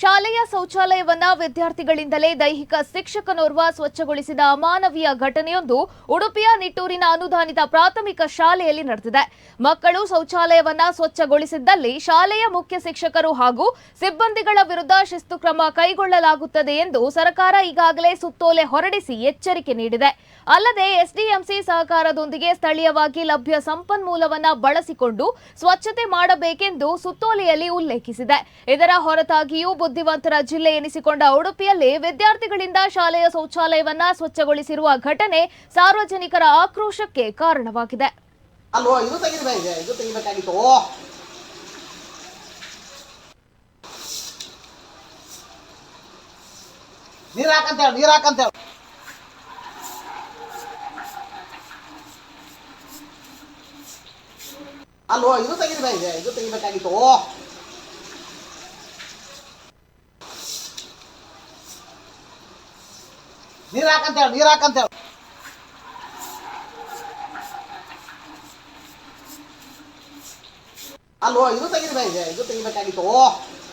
ಶಾಲೆಯ ಶೌಚಾಲಯವನ್ನ ವಿದ್ಯಾರ್ಥಿಗಳಿಂದಲೇ ದೈಹಿಕ ಶಿಕ್ಷಕನೋರ್ವ ಸ್ವಚ್ಛಗೊಳಿಸಿದ ಅಮಾನವೀಯ ಘಟನೆಯೊಂದು ಉಡುಪಿಯ ನಿಟ್ಟೂರಿನ ಅನುದಾನಿತ ಪ್ರಾಥಮಿಕ ಶಾಲೆಯಲ್ಲಿ ನಡೆದಿದೆ. ಮಕ್ಕಳು ಶೌಚಾಲಯವನ್ನ ಸ್ವಚ್ಛಗೊಳಿಸಿದ್ದಲ್ಲಿ ಶಾಲೆಯ ಮುಖ್ಯ ಶಿಕ್ಷಕರು ಹಾಗೂ ಸಿಬ್ಬಂದಿಗಳ ವಿರುದ್ಧ ಶಿಸ್ತು ಕ್ರಮ ಕೈಗೊಳ್ಳಲಾಗುತ್ತದೆ ಎಂದು ಸರ್ಕಾರ ಈಗಾಗಲೇ ಸುತ್ತೋಲೆ ಹೊರಡಿಸಿ ಎಚ್ಚರಿಕೆ ನೀಡಿದೆ. ಅಲ್ಲದೆ ಎಸ್ಡಿಎಂಸಿ ಸಹಕಾರದೊಂದಿಗೆ ಸ್ಥಳೀಯವಾಗಿ ಲಭ್ಯ ಸಂಪನ್ಮೂಲವನ್ನ ಬಳಸಿಕೊಂಡು ಸ್ವಚ್ಛತೆ ಮಾಡಬೇಕೆಂದು ಸುತ್ತೋಲೆಯಲ್ಲಿ ಉಲ್ಲೇಖಿಸಿದೆ. ಇದರ ಹೊರತಾಗಿಯೂ ಬುದ್ಧಿವಂತರ ಜಿಲ್ಲೆ ಎನಿಸಿಕೊಂಡ ಉಡುಪಿಯಲ್ಲಿ ವಿದ್ಯಾರ್ಥಿಗಳಿಂದ ಶಾಲೆಯ ಶೌಚಾಲಯವನ್ನ ಸ್ವಚ್ಛಗೊಳಿಸಿರುವ ಘಟನೆ ಸಾರ್ವಜನಿಕರ ಆಕ್ರೋಶಕ್ಕೆ ಕಾರಣವಾಗಿದೆ. ಅಲ್ವೋ, ಇದು ತೆಗಿಬೇಕು ಇದು ತೆಗಿಬೇಕಾಗಿತ್ತು ನೀರ್ ಹಾಕಂತ ಹೇಳು ನೀರ್ ಹಾಕಂತ ಹೇಳು ಅಲ್ವೋ ಇದು ತೆಗಿಬೇಕು ಇದು ತೆಗಿಬೇಕಾಗಿತ್ತು. ನೀರ್